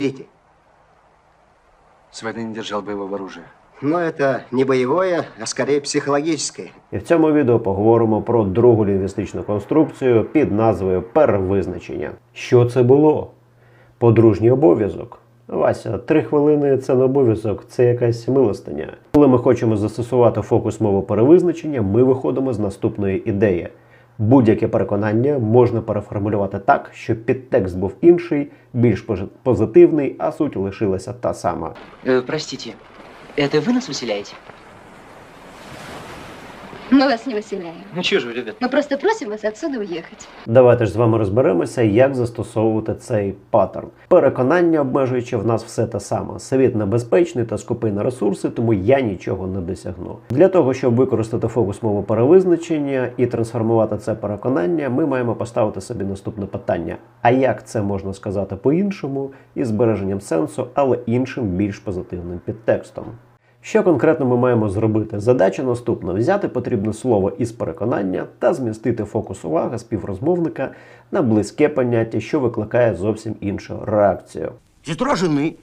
Дети. С войны не держал боевого оружия. Но это не боевое, а скорее психологическое. І в цьому відео поговоримо про другу лінгвістичну конструкцію під назвою перевизначення. Що це було? Подружній обов'язок. Вася, три хвилини це не обов'язок, це якась милостиня. Коли ми хочемо застосувати фокус мови перевизначення, ми виходимо з наступної ідеї. Будь-яке переконання можна переформулювати так, щоб підтекст був інший, більш пожи- позитивний, а суть лишилася та сама. Э, простите, это вы нас выселяете? Мы вас не выселяем. Ну чего же вы, ребят? Мы просто просим вас отсюда уехать. Давайте ж з вами розберемося, як застосовувати цей паттерн. Переконання обмежуючи в нас все те саме. Світ небезпечний та скупий на ресурси, тому я нічого не досягну. Для того, щоб використати фокус мови перевизначення і трансформувати це переконання, ми маємо поставити собі наступне питання: а як це можна сказати по-іншому із збереженням сенсу, але іншим більш позитивним підтекстом? Що конкретно ми маємо зробити? Задача наступна: взяти потрібне слово із переконання та змістити фокус уваги співрозмовника на близьке поняття, що викликає зовсім іншу реакцію. Сестра жены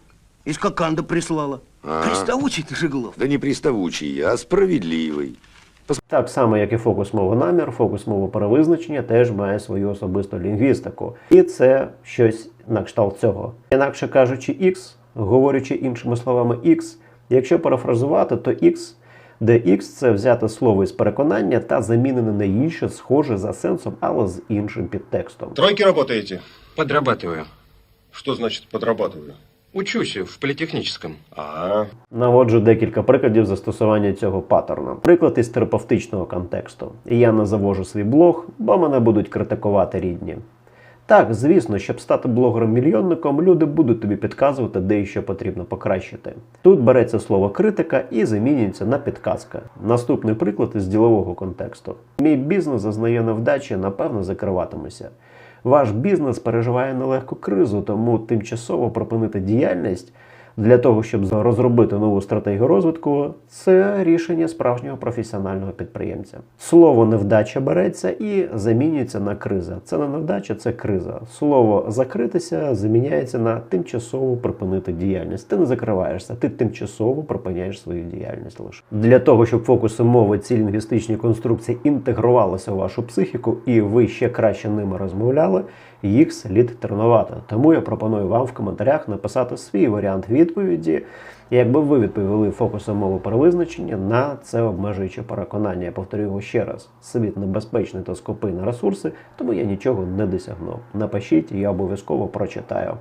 из Коканда прислала. Приставучий ты Жиглов. Да не приставучий, а справедливий. Так само, як і фокус мови намір, фокус мови перевизначення теж має свою особисту лінгвістику. І це щось на кшталт цього. Інакше кажучи, X, говорячи іншими словами X, якщо парафразувати, то X, де X це взяти слово із переконання та замінене на інше, схоже за сенсом, але з іншим підтекстом. Тройки работаете? Подрабатываю. Что значит подрабатываю? Учусь в политехническом. А, Наводжу декілька прикладів застосування цього паттерна. Приклад із терапевтичного контексту. Я не завожу свій блог, бо мене будуть критикувати рідні. Так, звісно, щоб стати блогером-мільйонником, люди будуть тобі підказувати, де і що потрібно покращити. Тут береться слово критика і замінюється на підказка. Наступний приклад із ділового контексту. Мій бізнес зазнає невдачі, напевно, закриватимуся. Ваш бізнес переживає нелегку кризу, тому тимчасово припинити діяльність для того, щоб розробити нову стратегію розвитку, це рішення справжнього професіонального підприємця. Слово невдача береться і замінюється на криза. Це не невдача, це криза. Слово закритися заміняється на тимчасово припинити діяльність. Ти не закриваєшся, ти тимчасово припиняєш свою діяльність лише для того, щоб фокуси мови ці лінгвістичні конструкції інтегрувалися у вашу психіку, і ви ще краще ними розмовляли. Їх слід тренувати. Тому я пропоную вам в коментарях написати свій варіант відповіді, якби ви відповіли фокусом мови перевизначення на це обмежуюче переконання. Я повторю його ще раз: світ небезпечний та скупий на ресурси, тому я нічого не досягну. Напишіть, я обов'язково прочитаю.